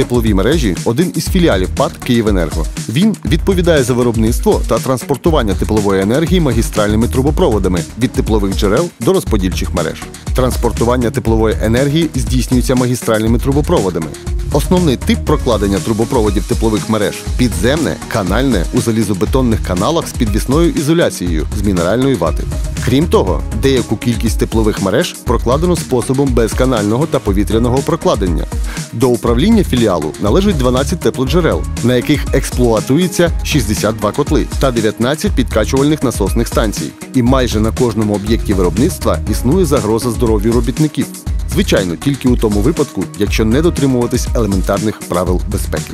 Теплові мережі один із філіалів ПАД «Київенерго». Він відповідає за виробництво та транспортування теплової енергії магістральними трубопроводами від теплових джерел до розподільчих мереж. Транспортування теплової енергії здійснюється магістральними трубопроводами. Основний тип прокладення трубопроводів теплових мереж підземне, канальне у залізобетонних каналах з підвісною ізоляцією з мінеральної вати. Крім того, деяку кількість теплових мереж прокладено способом безканального та повітряного прокладення. До управління філіалу належить 12 теплоджерел, на яких експлуатується 62 котли та 19 підкачувальних насосних станцій. І майже на кожному об'єкті виробництва існує загроза здоров'ю робітників. Звичайно, тільки у тому випадку, якщо не дотримуватись елементарних правил безпеки.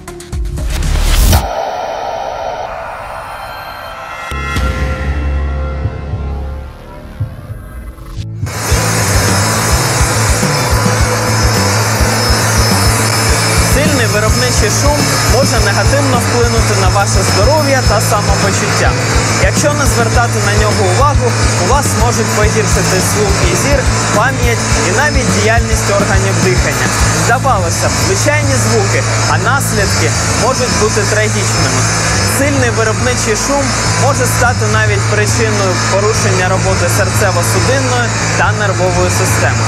Негативно вплинути на ваше здоров'я та самопочуття. Якщо не звертати на нього увагу, у вас можуть погіршити слух і зір, пам'ять і навіть діяльність органів дихання. Здавалося б, звичайні звуки, а наслідки можуть бути трагічними. Сильний виробничий шум може стати навіть причиною порушення роботи серцево-судинної та нервової системи.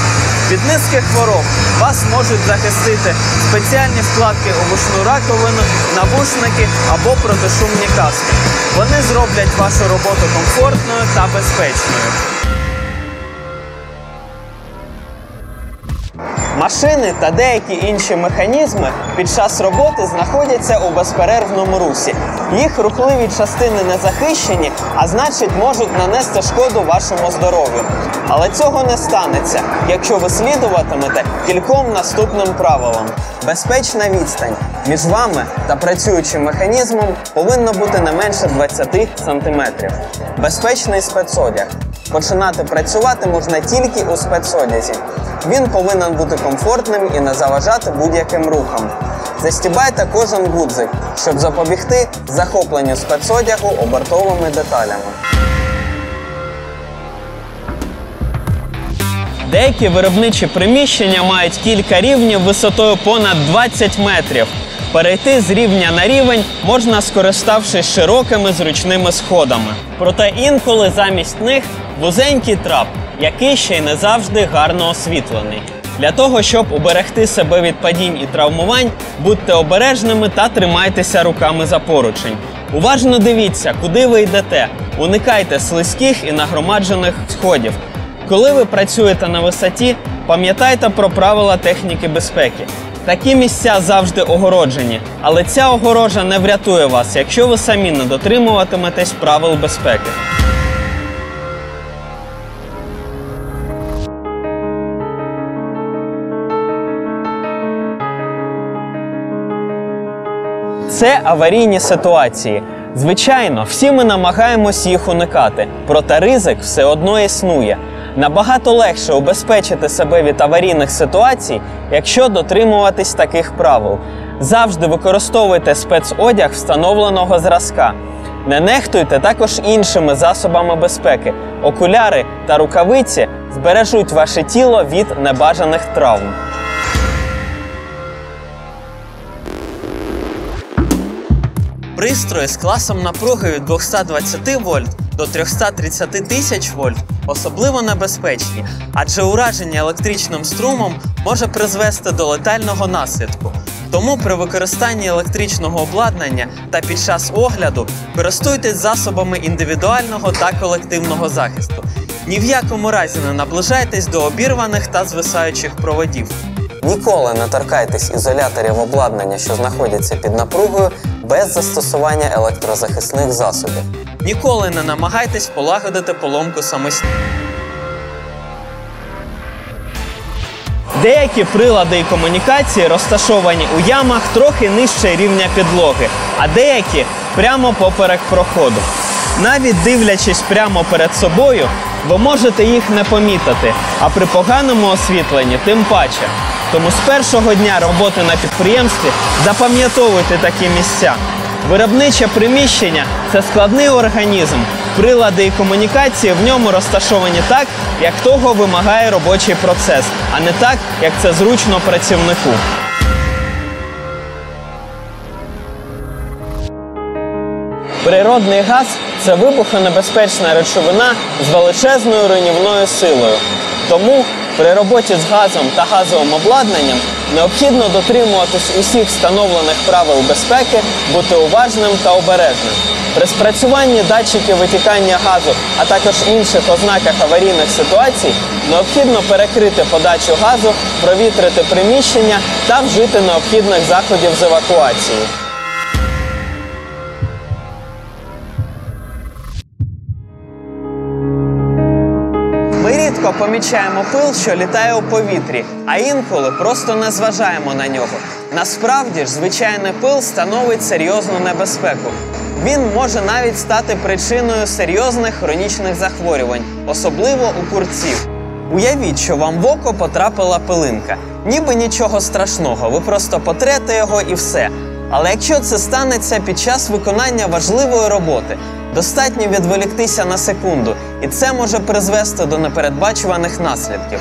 Від низки хвороб вас можуть захистити спеціальні вкладки у вушну раковину, навушники або протишумні каски. Вони зроблять вашу роботу комфортною та безпечною. Машини та деякі інші механізми під час роботи знаходяться у безперервному русі. Їх рухливі частини не захищені, а значить можуть нанести шкоду вашому здоров'ю. Але цього не станеться, якщо ви слідуватимете кільком наступним правилам. Безпечна відстань між вами та працюючим механізмом повинна бути не менше 20 см. Безпечний спецодяг. Починати працювати можна тільки у спецодязі. Він повинен бути комфортним і не заважати будь-яким рухам. Застібайте кожен гудзик, щоб запобігти захопленню спецодягу обертовими деталями. Деякі виробничі приміщення мають кілька рівнів висотою понад 20 метрів. Перейти з рівня на рівень можна скориставшись широкими зручними сходами. Проте інколи замість них вузенький трап, який ще й не завжди гарно освітлений. Для того, щоб уберегти себе від падінь і травмувань, будьте обережними та тримайтеся руками за поручень. Уважно дивіться, куди ви йдете. Уникайте слизьких і нагромаджених сходів. Коли ви працюєте на висоті, пам'ятайте про правила техніки безпеки. Такі місця завжди огороджені, але ця огорожа не врятує вас, якщо ви самі не дотримуватиметесь правил безпеки. Це аварійні ситуації. Звичайно, всі ми намагаємось їх уникати, проте ризик все одно існує. Набагато легше убезпечити себе від аварійних ситуацій, якщо дотримуватись таких правил. Завжди використовуйте спецодяг встановленого зразка. Не нехтуйте також іншими засобами безпеки. Окуляри та рукавиці збережуть ваше тіло від небажаних травм. Пристрої з класом напруги від 220 вольт до 330 тисяч вольт особливо небезпечні, адже ураження електричним струмом може призвести до летального наслідку. Тому при використанні електричного обладнання та під час огляду користуйтесь засобами індивідуального та колективного захисту. Ні в якому разі не наближайтесь до обірваних та звисаючих проводів. Ніколи не торкайтесь ізоляторів обладнання, що знаходяться під напругою, без застосування електрозахисних засобів. Ніколи не намагайтесь полагодити поломку самостійно. Деякі прилади і комунікації розташовані у ямах трохи нижче рівня підлоги, а деякі прямо поперек проходу. Навіть дивлячись прямо перед собою, ви можете їх не помітити, а при поганому освітленні тим паче. Тому з першого дня роботи на підприємстві запам'ятовуйте такі місця. Виробниче приміщення це складний організм. Прилади і комунікації в ньому розташовані так, як того вимагає робочий процес, а не так, як це зручно працівнику. Природний газ це вибухонебезпечна речовина з величезною руйнівною силою. Тому при роботі з газом та газовим обладнанням необхідно дотримуватись усіх встановлених правил безпеки, бути уважним та обережним. При спрацюванні датчиків витікання газу, а також інших ознаках аварійних ситуацій, необхідно перекрити подачу газу, провітрити приміщення та вжити необхідних заходів з евакуації. Рідко помічаємо пил, що літає у повітрі, а інколи просто не зважаємо на нього. Насправді ж, звичайний пил становить серйозну небезпеку. Він може навіть стати причиною серйозних хронічних захворювань, особливо у курців. Уявіть, що вам в око потрапила пилинка. Ніби нічого страшного, ви просто потрете його і все. Але якщо це станеться під час виконання важливої роботи, достатньо відволіктися на секунду, і це може призвести до непередбачуваних наслідків.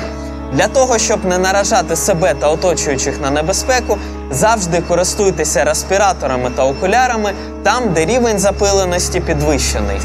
Для того, щоб не наражати себе та оточуючих на небезпеку, завжди користуйтеся респіраторами та окулярами там, де рівень запиленості підвищений.